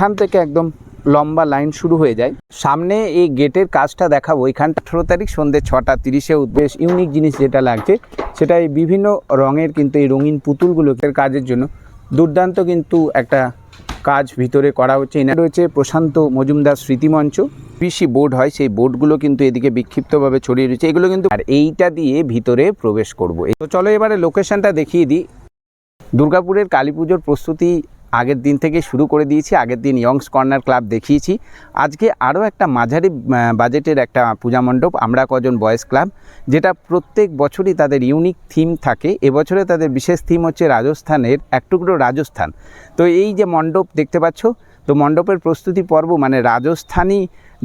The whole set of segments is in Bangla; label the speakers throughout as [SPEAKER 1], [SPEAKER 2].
[SPEAKER 1] এখান থেকে একদম লম্বা লাইন শুরু হয়ে যায়। সামনে এই গেটের কাজটা দেখাবো। এখানটা আঠেরো তারিখ সন্ধ্যে ছটা তিরিশে বেশ ইউনিক জিনিস যেটা লাগছে, সেটা এই বিভিন্ন রঙের কিন্তু এই রঙিন পুতুলগুলোকে কাজের জন্য। দুর্দান্ত কিন্তু একটা কাজ ভিতরে করা হচ্ছে। এনে রয়েছে প্রশান্ত মজুমদার স্মৃতিমঞ্চ। পিসি বোর্ড হয়, সেই বোর্ডগুলো কিন্তু এদিকে বিক্ষিপ্তভাবে ছড়িয়ে রয়েছে। এগুলো কিন্তু আর এইটা দিয়ে ভিতরে প্রবেশ করব। তো চলো এবারে লোকেশনটা দেখিয়ে দিই। দুর্গাপুরের কালী পুজোর প্রস্তুতি আগের দিন থেকে শুরু করে দিয়েছি, আগের দিন ইয়ংস কর্নার ক্লাব দেখিয়েছি। আজকে আরও একটা মাঝারি বাজেটের একটা পূজা মণ্ডপ, আমরা কজন বয়েজ ক্লাব যেটা প্রত্যেক বছরই তাদের ইউনিক থিম থাকে। এবছরে তাদের বিশেষ থিম হচ্ছে রাজস্থানের এক টুকরো রাজস্থান। তো এই যে মণ্ডপ দেখতে পাচ্ছ, তো মণ্ডপের প্রস্তুতি পর্ব মানে রাজস্থানী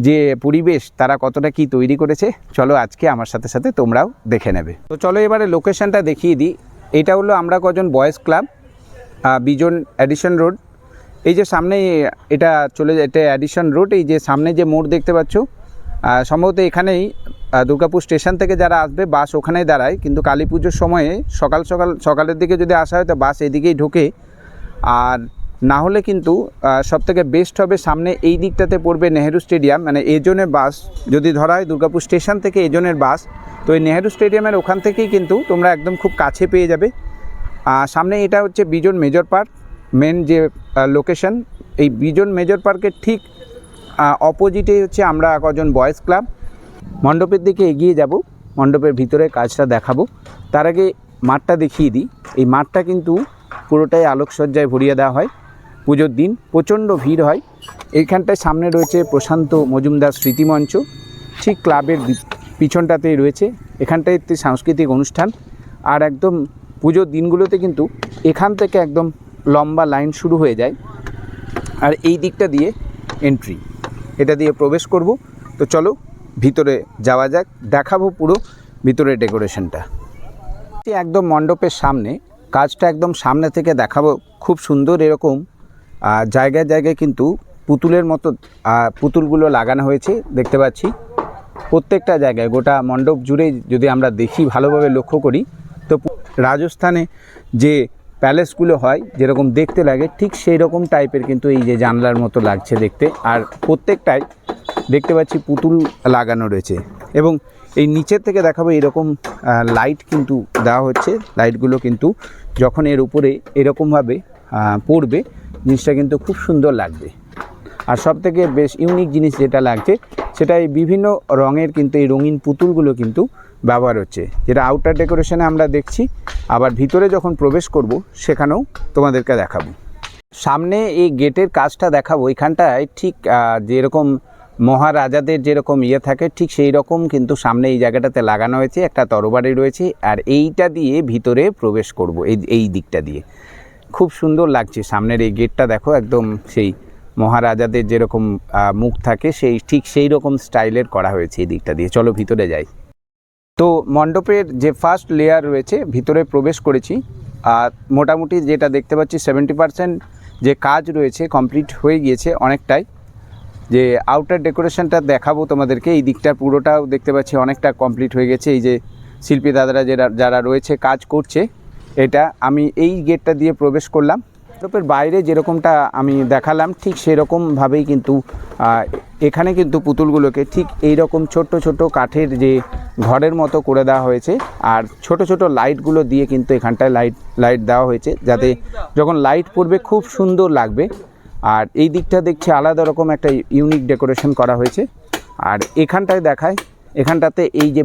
[SPEAKER 1] যে পরিবেশ, তারা কতটা কি তৈরি করেছে, চলো আজকে আমার সাথে সাথে তোমরাও দেখে নেবে। তো চলো এবারে লোকেশনটা দেখিয়ে দিই। এটা হলো আমরা কজন boys club Bijon addition road এই যে সামনে এটা চলে যায়, এটা অ্যাডিশন রোড এই যে সামনে যে মোড় দেখতে পাচ্ছ সম্ভবত এখানেই দুর্গাপুর স্টেশন থেকে যারা আসবে, বাস ওখানেই দাঁড়ায়। কিন্তু কালী পুজোর সময়ে সকাল সকাল, সকালের দিকে যদি আসা হয়, তো বাস এদিকেই ঢোকে। আর না হলে কিন্তু সব থেকে বেস্ট হবে সামনে এই দিকটাতে পড়বে নেহেরু স্টেডিয়াম। মানে এজনের বাস যদি ধরা হয়, দুর্গাপুর স্টেশন থেকে এজনের বাস, তো এই নেহেরু স্টেডিয়ামের ওখান থেকেই কিন্তু তোমরা একদম খুব কাছে পেয়ে যাবে। সামনে এটা হচ্ছে বিজন মেজর পার্ক মেন যে লোকেশন এই বিজন মেজর পার্কের ঠিক অপোজিটে হচ্ছে আমরা কজন বয়েজ ক্লাব মণ্ডপের দিকে এগিয়ে যাব, মণ্ডপের ভিতরে কাজটা দেখাবো। তার আগে মাঠটা দেখিয়ে দিই। এই মাঠটা কিন্তু পুরোটাই আলোকসজ্জায় ভরিয়ে দেওয়া হয়, পুজোর দিন। প্রচণ্ড ভিড় হয়। এইখানটায় সামনে রয়েছে প্রশান্ত মজুমদার স্মৃতিমঞ্চ। ঠিক ক্লাবের পিছনটাতেই রয়েছে। এখানটায় একটি সাংস্কৃতিক অনুষ্ঠান। আর একদম পুজোর দিনগুলোতে কিন্তু এখান থেকে একদম লম্বা লাইন শুরু হয়ে যায়। আর এই দিকটা দিয়ে এন্ট্রি এটা দিয়ে প্রবেশ করব। তো চলো, ভিতরে যাওয়া যাক, দেখাবো পুরো ভিতরের ডেকোরেশনটা। একদম মণ্ডপের সামনে, কাজটা একদম সামনে থেকে দেখাবো, খুব সুন্দর এরকম। জায়গায় জায়গায় কিন্তু পুতুলের মতো পুতুলগুলো লাগানো হয়েছে, দেখতে পাচ্ছি। প্রত্যেকটা জায়গায়, গোটা মণ্ডপ জুড়ে যদি আমরা দেখি, ভালোভাবে লক্ষ্য করি রাজস্থানে যে প্যালেসগুলো হয়, যেরকম দেখতে লাগে, ঠিক সেই রকম টাইপের কিন্তু এই যে জানলার মতো লাগছে দেখতে। আর প্রত্যেকটাই দেখতে পাচ্ছি পুতুল লাগানো রয়েছে। এবং এই নিচের থেকে দেখাবো এরকম লাইট কিন্তু দেওয়া হচ্ছে। লাইটগুলো কিন্তু যখন এর উপরে এরকমভাবে পড়বে, জিনিসটা কিন্তু খুব সুন্দর লাগবে। আর সব থেকে বেশ ইউনিক জিনিস যেটা লাগছে, সেটা এই বিভিন্ন রঙের কিন্তু এই রঙিন পুতুলগুলো কিন্তু ব্যবহার হচ্ছে। যেটা আউটার ডেকোরেশনে আমরা দেখছি, আবার ভিতরে যখন প্রবেশ করব, সেখানেও তোমাদেরকে দেখাবো। সামনে এই গেটের কাজটা দেখাবো। এখানটায় ঠিক যেরকম মহারাজাদের যেরকম ইয়ে থাকে, ঠিক সেই রকম কিন্তু সামনে এই জায়গাটাতে লাগানো হয়েছে, একটা তরবারি রয়েছে, আর এইটা দিয়ে ভিতরে প্রবেশ করব, এই এই দিকটা দিয়ে। খুব সুন্দর লাগছে। সামনের এই গেটটা দেখো, একদম সেই মহারাজাদের যেরকম মুখ থাকে, সেই, ঠিক সেই রকম স্টাইলের করা হয়েছে এই দিকটা দিয়ে। চলো ভিতরে যাই। তো মণ্ডপের যে ফার্স্ট লেয়ার রয়েছে, ভিতরে প্রবেশ করেছি। আর মোটামুটি যেটা দেখতে পাচ্ছি সেভেন্টি পার্সেন্ট যে কাজ রয়েছে কমপ্লিট হয়ে গিয়েছে অনেকটাই। যে আউটার ডেকোরেশনটা দেখাবো তোমাদেরকে, এই দিকটা পুরোটাও দেখতে পাচ্ছি অনেকটা কমপ্লিট হয়ে গেছে। এই যে শিল্পী দাদারা যারা যারা রয়েছে, কাজ করছে, এটা আমি এই গেটটা দিয়ে প্রবেশ করলাম। মণ্ডপের বাইরে যেরকমটা আমি দেখালাম, ঠিক সেরকমভাবেই কিন্তু এখানে কিন্তু পুতুলগুলোকে ঠিক এই রকম ছোট্ট ছোট কাঠের যে ঘরের মতো করে দেওয়া হয়েছে, আর ছোট ছোট লাইটগুলো দিয়ে কিন্তু এখানটায় লাইট লাইট দেওয়া হয়েছে, যাতে যখন লাইট পড়বে খুব সুন্দর লাগবে। আর এই দিকটা দেখছি আলাদা রকম একটা ইউনিক ডেকোরেশন করা হয়েছে। আর এখানটায় দেখায়, এখানটাতে এই যে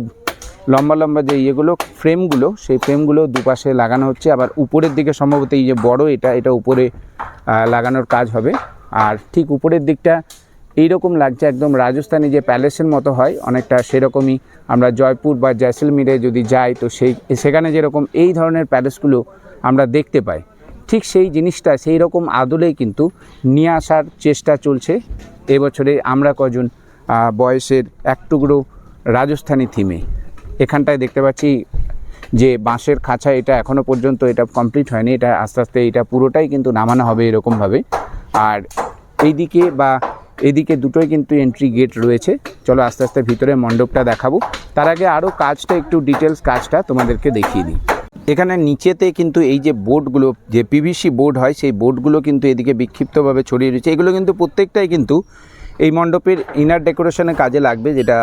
[SPEAKER 1] লম্বা লম্বা যে ইয়েগুলো, ফ্রেমগুলো, সেই ফ্রেমগুলো দুপাশে লাগানো হচ্ছে। আবার উপরের দিকে সম্ভবত এই যে বড় এটা এটা উপরে লাগানোর কাজ হবে। আর ঠিক উপরের দিকটা এইরকম লাগছে একদম রাজস্থানি যে প্যালেসের মতো হয়, অনেকটা সেরকমই। আমরা জয়পুর বা জয়সলমীরে যদি যাই, তো সেই, সেখানে যেরকম এই ধরনের প্যালেসগুলো আমরা দেখতে পাই। ঠিক সেই জিনিসটা, সেই রকম আদলেই কিন্তু নিয়ে আসার চেষ্টা চলছে। এবছরে আমরা কজন বয়সের এক টুকরো রাজস্থানি থিমে। এখানটায় দেখতে পাচ্ছি যে বাঁশের খাঁচা এটা এখনও পর্যন্ত এটা কমপ্লিট হয়নি। এটা আস্তে আস্তে এটা পুরোটাই কিন্তু নামানো হবে এরকমভাবে। আর এইদিকে বা এদিকে দুটোই কিন্তু এন্ট্রি গেট রয়েছে। চলো আস্তে আস্তে ভিতরে মণ্ডপটা দেখাবো। তার আগে আরও কাজটা, একটু ডিটেলস কাজটা তোমাদেরকে দেখিয়ে দিই। এখানে নিচেতে কিন্তু এই যে বোর্ডগুলো যে পিভিসি বোর্ড হয়, সেই বোর্ডগুলো কিন্তু এদিকে বিক্ষিপ্তভাবে ছড়িয়ে রয়েছে। এগুলো কিন্তু প্রত্যেকটাই কিন্তু এই মণ্ডপের ইনার ডেকোরেশনের কাজে লাগবে, যেটা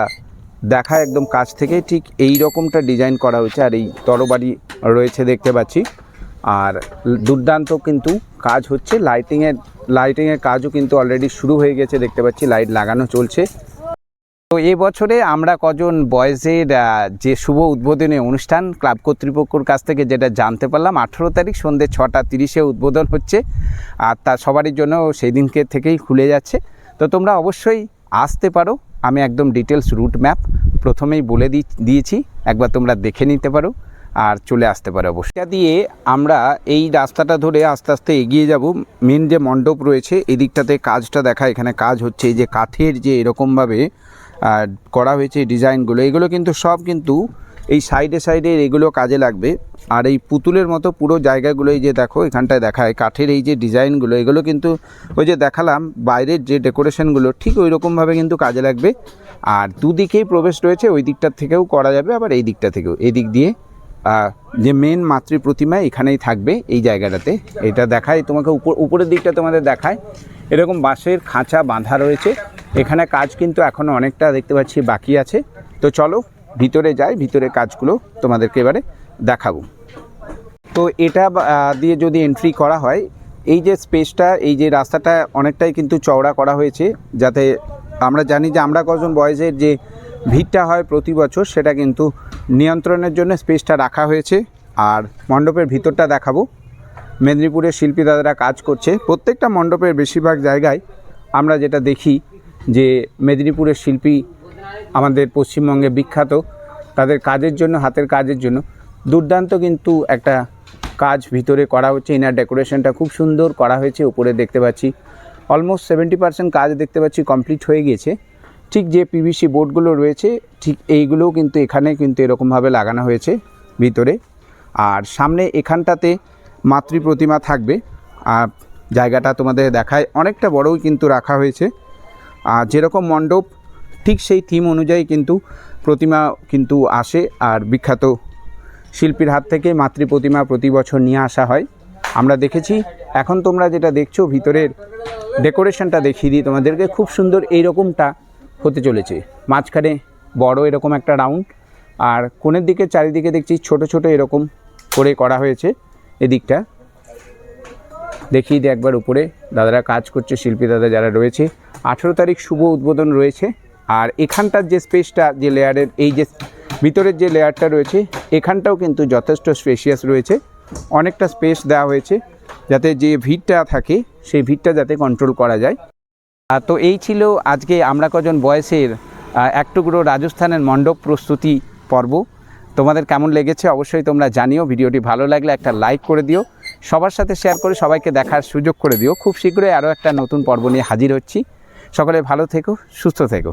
[SPEAKER 1] দেখা একদম কাছ থেকে ঠিক এই রকমটা ডিজাইন করা হয়েছে আর এই তরবারি রয়েছে দেখতে পাচ্ছি। আর দুর্দান্ত কিন্তু কাজ হচ্ছে লাইটিংয়ের লাইটিংয়ের কাজও কিন্তু অলরেডি শুরু হয়ে গেছে, দেখতে পাচ্ছি লাইট লাগানো চলছে। তো এই বছরে আমরা কজন বয়েজের যে শুভ উদ্বোধনী অনুষ্ঠান ক্লাব কর্তৃপক্ষর কাছ থেকে যেটা জানতে পারলাম, আঠেরো তারিখ সন্ধ্যে ছটা তিরিশে উদ্বোধন হচ্ছে, আর তা সবারই জন্য সেই দিনকে থেকেই খুলে যাচ্ছে। তো তোমরা অবশ্যই আসতে পারো আমি একদম ডিটেলস রুট ম্যাপ প্রথমেই বলে দি, দিয়েছি, একবার তোমরা দেখে নিতে পারো আর চলে আসতে পারো অবশ্যই। দিয়ে আমরা এই রাস্তাটা ধরে আস্তে আস্তে এগিয়ে যাব। মেন যে মণ্ডপ রয়েছে, এদিকটাতে কাজটা দেখা, এখানে কাজ হচ্ছে। এই যে কাঠের যে এরকমভাবে করা হয়েছে ডিজাইনগুলো এগুলো কিন্তু সব কিন্তু এই সাইডে সাইডে এগুলো কাজে লাগবে। আর এই পুতুলের মতো পুরো জায়গাগুলো এই যে দেখো, এখানটায় দেখায়, কাঠের এই যে ডিজাইনগুলো, এগুলো কিন্তু ওই যে দেখালাম, বাইরের যে ডেকোরেশনগুলো, ঠিক ওই রকমভাবে কিন্তু কাজে লাগবে। আর দুদিকেই প্রবেশ রয়েছে, ওই দিকটার থেকেও করা যাবে, আবার এই দিকটা থেকেও। এই দিক দিয়ে যে মেন মাতৃ প্রতিমা এখানেই থাকবে এই জায়গাটাতে। এটা দেখায়, তোমাকে উপর, উপরের দিকটা তোমাদের দেখায়। এরকম বাঁশের খাঁচা বাঁধা রয়েছে। এখানে কাজ কিন্তু এখনও অনেকটা দেখতে পাচ্ছি বাকি আছে। তো চলো, ভিতরে যাই ভিতরে কাজগুলো তোমাদেরকে এবারে দেখাবো। তো এটা দিয়ে যদি এন্ট্রি করা হয়, এই যে স্পেসটা এই যে রাস্তাটা অনেকটাই কিন্তু চওড়া করা হয়েছে, যাতে আমরা জানি যে আমরা কজন বয়েজের যে ভিড়টা হয় প্রতি বছর, সেটা কিন্তু নিয়ন্ত্রণের জন্য স্পেসটা রাখা হয়েছে। আর মণ্ডপের ভিতরটা দেখাবো। মেদিনীপুরের শিল্পী দাদারা কাজ করছে। প্রত্যেকটা মণ্ডপের বেশিরভাগ জায়গায় আমরা যেটা দেখি যে মেদিনীপুরের শিল্পী আমাদের পশ্চিমবঙ্গে বিখ্যাত। তাদের কাজের জন্য, হাতের কাজের জন্য। দুর্দান্ত কিন্তু একটা কাজ ভিতরে করা হচ্ছে। ইনার ডেকোরেশনটা খুব সুন্দর করা হয়েছে, উপরে দেখতে পাচ্ছি। অলমোস্ট সেভেন্টি পার্সেন্ট কাজ দেখতে পাচ্ছি কমপ্লিট হয়ে গিয়েছে ঠিক যে পিভিসি বোর্ডগুলো রয়েছে, ঠিক এইগুলোও কিন্তু এখানে কিন্তু এরকমভাবে লাগানো হয়েছে ভিতরে। আর সামনে এখানটাতে মাতৃ প্রতিমা থাকবে। আর জায়গাটা তোমাদের দেখায়, অনেকটা বড়ই কিন্তু রাখা হয়েছে। আর যেরকম মণ্ডপ, ঠিক সেই থিম অনুযায়ী কিন্তু প্রতিমা কিন্তু আসে, আর বিখ্যাত শিল্পীর হাত থেকে মাতৃ প্রতিমা প্রতি বছর নিয়ে আসা হয়। আমরা দেখেছি, এখন তোমরা যেটা দেখছ, ভিতরের ডেকোরেশনটা দেখিয়ে দিই তোমাদেরকে, খুব সুন্দর এইরকমটা হতে চলেছে। মাঝখানে বড় এরকম একটা রাউন্ড, আর কোণের দিকে চারিদিকে দেখছি ছোট ছোট এরকম করে করা হয়েছে এদিকটা। দেখিয়ে দিই একবার উপরে, দাদারা কাজ করছে, শিল্পী দাদা যারা রয়েছে। আঠেরো তারিখ শুভ উদ্বোধন রয়েছে, আর এখানটার যে স্পেসটা যে লেয়ারের এই যে ভিতরের যে লেয়ারটা রয়েছে, এখানটাও কিন্তু যথেষ্ট স্পেশিয়াস রয়েছে। অনেকটা স্পেস দেওয়া হয়েছে, যাতে যে ভিড়টা থাকে, সেই ভিড়টা যাতে কন্ট্রোল করা যায়। আর তো এই ছিল আজকে আমরা কজন বয়সের এক টুকরো রাজস্থানের মণ্ডপ প্রস্তুতি পর্ব। তোমাদের কেমন লেগেছে অবশ্যই তোমরা জানিও। ভিডিওটি ভালো লাগলে একটা লাইক করে দিও। সবার সাথে শেয়ার করে সবাইকে দেখার সুযোগ করে দিও। খুব শীঘ্রই আরও একটা নতুন পর্ব নিয়ে হাজির হচ্ছি। সকলে ভালো থেকো, সুস্থ থেকো।